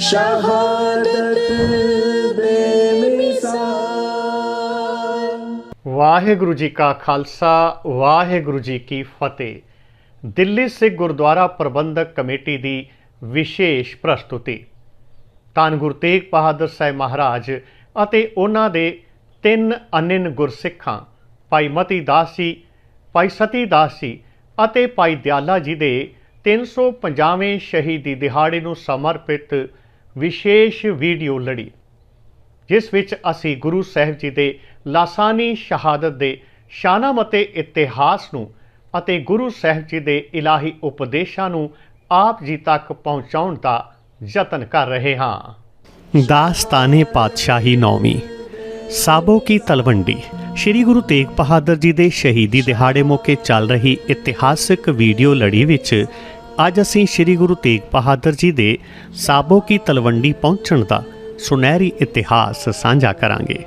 ਸ਼ਹਾਦਤ ਬੇਮਿਸਾਲ ਵਾਹਿਗੁਰੂ ਜੀ ਕਾ ਖਾਲਸਾ, ਵਾਹਿਗੁਰੂ ਜੀ ਕੀ ਫਤਿਹ। ਦਿੱਲੀ ਸਿੱਖ ਗੁਰਦੁਆਰਾ ਪ੍ਰਬੰਧਕ ਕਮੇਟੀ ਦੀ ਵਿਸ਼ੇਸ਼ ਪ੍ਰਸਤੁਤੀ। ਧੰਨ ਗੁਰੂ ਤੇਗ ਬਹਾਦਰ ਸਾਹਿਬ ਮਹਾਰਾਜ ਅਤੇ ਉਹਨਾਂ ਦੇ ਤਿੰਨ ਅਨਿਨ ਗੁਰਸਿੱਖਾਂ, ਭਾਈ ਮਤੀ ਦਾਸ ਜੀ, ਭਾਈ ਸਤੀ ਦਾਸ ਜੀ ਅਤੇ ਭਾਈ ਦਿਆਲਾ ਜੀ ਦੇ 350ਵੇਂ ਸ਼ਹੀਦੀ ਦਿਹਾੜੇ ਨੂੰ ਸਮਰਪਿਤ ਵਿਸ਼ੇਸ਼ ਵੀਡੀਓ ਲੜੀ, ਜਿਸ ਵਿੱਚ ਅਸੀਂ ਗੁਰੂ ਸਾਹਿਬ ਜੀ ਦੇ ਲਾਸਾਨੀ ਸ਼ਹਾਦਤ ਦੇ ਸ਼ਾਨਾਮ ਅਤੇ ਇਤਿਹਾਸ ਨੂੰ ਅਤੇ ਗੁਰੂ ਸਾਹਿਬ ਜੀ ਦੇ ਇਲਾਹੀ ਉਪਦੇਸ਼ਾਂ ਨੂੰ ਆਪ ਜੀ ਤੱਕ ਪਹੁੰਚਾਉਣ ਦਾ ਯਤਨ ਕਰ ਰਹੇ ਹਾਂ। ਦਾਸਤਾਨੇ ਪਾਤਸ਼ਾਹੀ ਨੌਵੀਂ, ਸਾਬੋ ਕੀ ਤਲਵੰਡੀ, ਸ੍ਰੀ ਗੁਰੂ ਤੇਗ ਬਹਾਦਰ ਜੀ ਦੇ ਸ਼ਹੀਦੀ ਦਿਹਾੜੇ ਮੌਕੇ ਚੱਲ ਰਹੀ ਇਤਿਹਾਸਕ ਵੀਡੀਓ ਲੜੀ ਵਿੱਚ ਅੱਜ ਅਸੀਂ ਸ੍ਰੀ ਗੁਰੂ ਤੇਗ ਬਹਾਦਰ ਜੀ ਦੇ ਸਾਬੋ ਕੀ ਤਲਵੰਡੀ ਪਹੁੰਚਣ ਦਾ ਸੁਨਹਿਰੀ ਇਤਿਹਾਸ ਸਾਂਝਾ ਕਰਾਂਗੇ।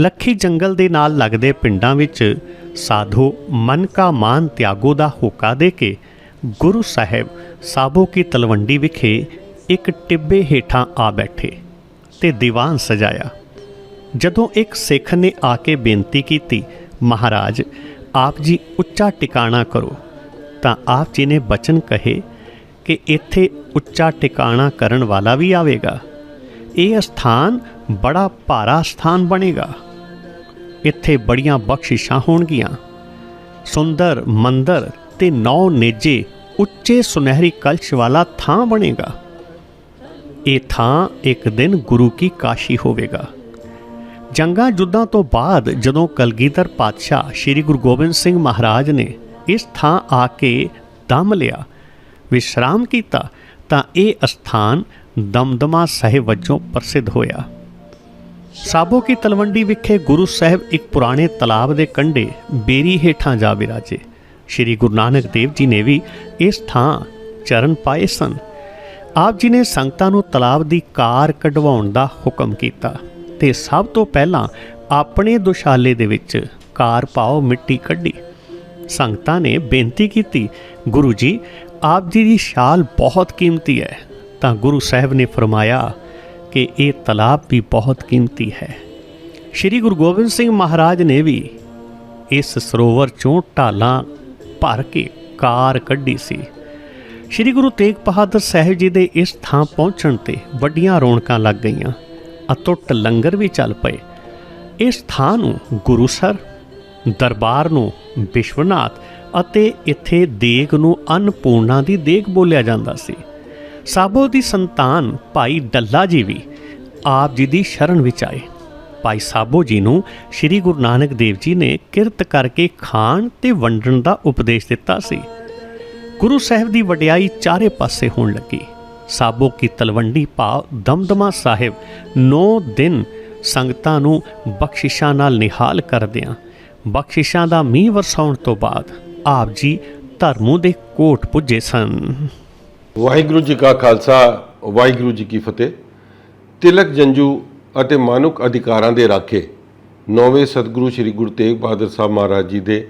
ਲੱਖੀ ਜੰਗਲ ਦੇ ਨਾਲ ਲੱਗਦੇ ਪਿੰਡਾਂ ਵਿੱਚ ਸਾਧੂ ਮਨ ਕਾ ਮਾਨ ਤਿਆਗੋ ਦਾ ਹੋਕਾ ਦੇ ਕੇ ਗੁਰੂ ਸਾਹਿਬ ਸਾਬੋ ਕੀ ਤਲਵੰਡੀ ਵਿਖੇ ਇੱਕ ਟਿੱਬੇ ਹੇਠਾਂ ਆ ਬੈਠੇ ਤੇ ਦੀਵਾਨ ਸਜਾਇਆ। ਜਦੋਂ ਇੱਕ ਸਿੱਖ ਨੇ ਆ ਕੇ ਬੇਨਤੀ ਕੀਤੀ, ਮਹਾਰਾਜ, ਆਪ ਜੀ ਉੱਚਾ ਟਿਕਾਣਾ ਕਰੋ। ਤਾਂ ਆਪ ਜੀ ਨੇ ਬਚਨ ਕਹੇ ਕਿ ਇੱਥੇ ਉੱਚਾ ਟਿਕਾਣਾ ਕਰਨ ਵਾਲਾ ਵੀ ਆਵੇਗਾ। ਇਹ ਸਥਾਨ ਬੜਾ ਭਾਰਾ ਸਥਾਨ ਬਣੇਗਾ। ਇੱਥੇ ਬੜੀਆਂ ਬਖਸ਼ਿਸ਼ਾਂ ਹੋਣਗੀਆਂ। ਸੁੰਦਰ ਮੰਦਰ ਤੇ ਨੌ ਨੇਜੇ ਉੱਚੇ ਸੁਨਹਿਰੀ ਕਲਸ਼ ਵਾਲਾ ਥਾਂ ਬਣੇਗਾ। ਇਹ ਥਾਂ ਇੱਕ ਦਿਨ ਗੁਰੂ ਕੀ ਕਾਸ਼ੀ ਹੋਵੇਗਾ। ਜੰਗਾਂ ਜੁੱਦਾਂ ਤੋਂ ਬਾਅਦ ਜਦੋਂ ਕਲਗੀਧਰ ਪਾਤਸ਼ਾਹ ਸ੍ਰੀ ਗੁਰੂ ਗੋਬਿੰਦ ਸਿੰਘ ਮਹਾਰਾਜ ਨੇ ਇਸ ਥਾਂ ਆ ਕੇ ਦਮ ਲਿਆ, ਵਿਸ਼ਰਾਮ ਕੀਤਾ ਤਾਂ ਇਹ ਅਸਥਾਨ ਦਮਦਮਾ ਸਾਹਿਬ ਵਜੋਂ ਪ੍ਰਸਿੱਧ ਹੋਇਆ। ਸਾਬੋ ਕੀ ਤਲਵੰਡੀ ਵਿਖੇ ਗੁਰੂ ਸਾਹਿਬ ਇੱਕ ਪੁਰਾਣੇ ਤਲਾਬ ਦੇ ਕੰਢੇ ਬੇਰੀ ਹੇਠਾਂ ਜਾ ਵਿਰਾਜੇ। ਸ੍ਰੀ ਗੁਰੂ ਨਾਨਕ ਦੇਵ ਜੀ ਨੇ ਵੀ ਇਸ ਥਾਂ ਚਰਨ ਪਾਏ ਸਨ। ਆਪ ਜੀ ਨੇ ਸੰਗਤਾਂ ਨੂੰ ਤਲਾਬ ਦੀ ਕਾਰ ਕਢਵਾਉਣ ਦਾ ਹੁਕਮ ਕੀਤਾ ਤੇ ਸਭ ਤੋਂ ਪਹਿਲਾਂ ਆਪਣੇ ਦੁਸ਼ਾਲੇ ਦੇ ਵਿੱਚ ਕਾਰ ਪਾਓ ਮਿੱਟੀ ਕੱਢੀ। ਸੰਗਤਾਂ ਨੇ ਬੇਨਤੀ ਕੀਤੀ, ਗੁਰੂ ਜੀ, ਆਪ ਜੀ ਦੀ ਸ਼ਾਲ ਬਹੁਤ ਕੀਮਤੀ ਹੈ। ਤਾਂ ਗੁਰੂ ਸਾਹਿਬ ਨੇ ਫਰਮਾਇਆ ਕਿ ਇਹ ਤਲਾਬ ਵੀ ਬਹੁਤ ਕੀਮਤੀ ਹੈ। ਸ੍ਰੀ ਗੁਰੂ ਗੋਬਿੰਦ ਸਿੰਘ ਮਹਾਰਾਜ ਨੇ ਵੀ ਇਸ ਸਰੋਵਰ ਚੋਂ ਢਾਲਾਂ ਭਰ ਕੇ ਕਾਰ ਕੱਢੀ ਸੀ। ਸ੍ਰੀ ਗੁਰੂ ਤੇਗ ਬਹਾਦਰ ਸਾਹਿਬ ਜੀ ਦੇ ਇਸ ਥਾਂ ਪਹੁੰਚਣ ਤੇ ਵੱਡੀਆਂ ਰੌਣਕਾਂ ਲੱਗ ਗਈਆਂ। ਅਤੁੱਟ ਲੰਗਰ ਵੀ ਚੱਲ ਪਏ। ਇਸ ਥਾਂ ਨੂੰ ਗੁਰੂਸਰ ਦਰਬਾਰ ਨੂੰ ਵਿਸ਼ਵਨਾਥ ਅਤੇ ਇੱਥੇ ਦੇਗ ਨੂੰ ਅਨਪੂਰਨਾ ਦੀ ਦੇਗ ਬੋਲਿਆ ਜਾਂਦਾ ਸੀ। ਸਾਬੋ ਦੀ ਸੰਤਾਨ ਭਾਈ ਡੱਲਾ ਜੀ ਵੀ ਆਪ ਜੀ ਦੀ ਸ਼ਰਨ ਵਿੱਚ ਆਏ। ਭਾਈ ਸਾਬੋ ਜੀ ਨੂੰ ਸ੍ਰੀ ਗੁਰੂ ਨਾਨਕ ਦੇਵ ਜੀ ਨੇ ਕਿਰਤ ਕਰਕੇ ਖਾਣ ਤੇ ਵੰਡਣ ਦਾ ਉਪਦੇਸ਼ ਦਿੱਤਾ ਸੀ। ਗੁਰੂ ਸਾਹਿਬ ਦੀ ਵਡਿਆਈ ਚਾਰੇ ਪਾਸੇ ਹੋਣ ਲੱਗੀ। ਸਾਬੋ ਕੀ ਤਲਵੰਡੀ ਭਾਵ ਦਮਦਮਾ ਸਾਹਿਬ 9 ਦਿਨ ਸੰਗਤਾਂ ਨੂੰ ਬਖਸ਼ਿਸ਼ਾਂ ਨਾਲ ਨਿਹਾਲ ਕਰਦਿਆਂ ਬਖਸ਼ਿਸ਼ਾਂ ਦਾ ਮੀਂਹ ਵਰਸਾਉਣ ਤੋਂ ਬਾਅਦ ਆਪ ਜੀ ਧਰਮੂ ਦੇ ਕੋਟ ਪੁੱਜੇ ਸਨ। ਵਾਹਿਗੁਰੂ ਜੀ ਕਾ ਖਾਲਸਾ, ਵਾਹਿਗੁਰੂ ਜੀ ਕੀ ਫਤਿਹ। ਤਿਲਕ ਜੰਜੂ ਅਤੇ ਮਾਨੁਕ ਅਧਿਕਾਰਾਂ ਦੇ ਰਾਖੇ ਨੌਵੇਂ ਸਤਿਗੁਰੂ ਸ੍ਰੀ ਗੁਰੂ ਤੇਗ ਬਹਾਦਰ ਸਾਹਿਬ ਮਹਾਰਾਜ ਜੀ ਦੇ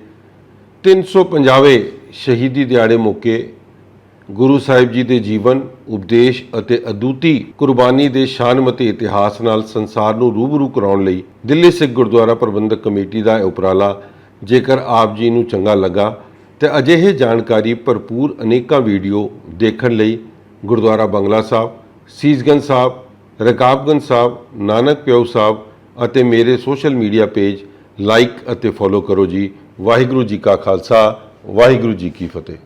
350ਵੇਂ ਸ਼ਹੀਦੀ ਦਿਹਾੜੇ ਮੌਕੇ ਗੁਰੂ ਸਾਹਿਬ ਜੀ ਦੇ ਜੀਵਨ, ਉਪਦੇਸ਼ ਅਤੇ ਅਦੁੱਤੀ ਕੁਰਬਾਨੀ ਦੇ ਸ਼ਾਨਮਤੀ ਇਤਿਹਾਸ ਨਾਲ ਸੰਸਾਰ ਨੂੰ ਰੂਬਰੂ ਕਰਾਉਣ ਲਈ ਦਿੱਲੀ ਸਿੱਖ ਗੁਰਦੁਆਰਾ ਪ੍ਰਬੰਧਕ ਕਮੇਟੀ ਦਾ ਇਹ ਉਪਰਾਲਾ ਜੇਕਰ ਆਪ ਜੀ ਨੂੰ ਚੰਗਾ ਲੱਗਾ ਤੇ ਅਜਿਹੇ ਜਾਣਕਾਰੀ ਭਰਪੂਰ ਅਨੇਕਾਂ ਵੀਡੀਓ ਦੇਖਣ ਲਈ ਗੁਰਦੁਆਰਾ ਬੰਗਲਾ ਸਾਹਿਬ, ਸੀਸਗੰਜ ਸਾਹਿਬ, ਰਕਾਬਗੰਜ ਸਾਹਿਬ, ਨਾਨਕ ਪਿਓ ਸਾਹਿਬ ਅਤੇ ਮੇਰੇ ਸੋਸ਼ਲ ਮੀਡੀਆ ਪੇਜ ਲਾਈਕ ਅਤੇ ਫੋਲੋ ਕਰੋ ਜੀ। ਵਾਹਿਗੁਰੂ ਜੀ ਕਾ ਖਾਲਸਾ, ਵਾਹਿਗੁਰੂ ਜੀ ਕੀ ਫਤਿਹ।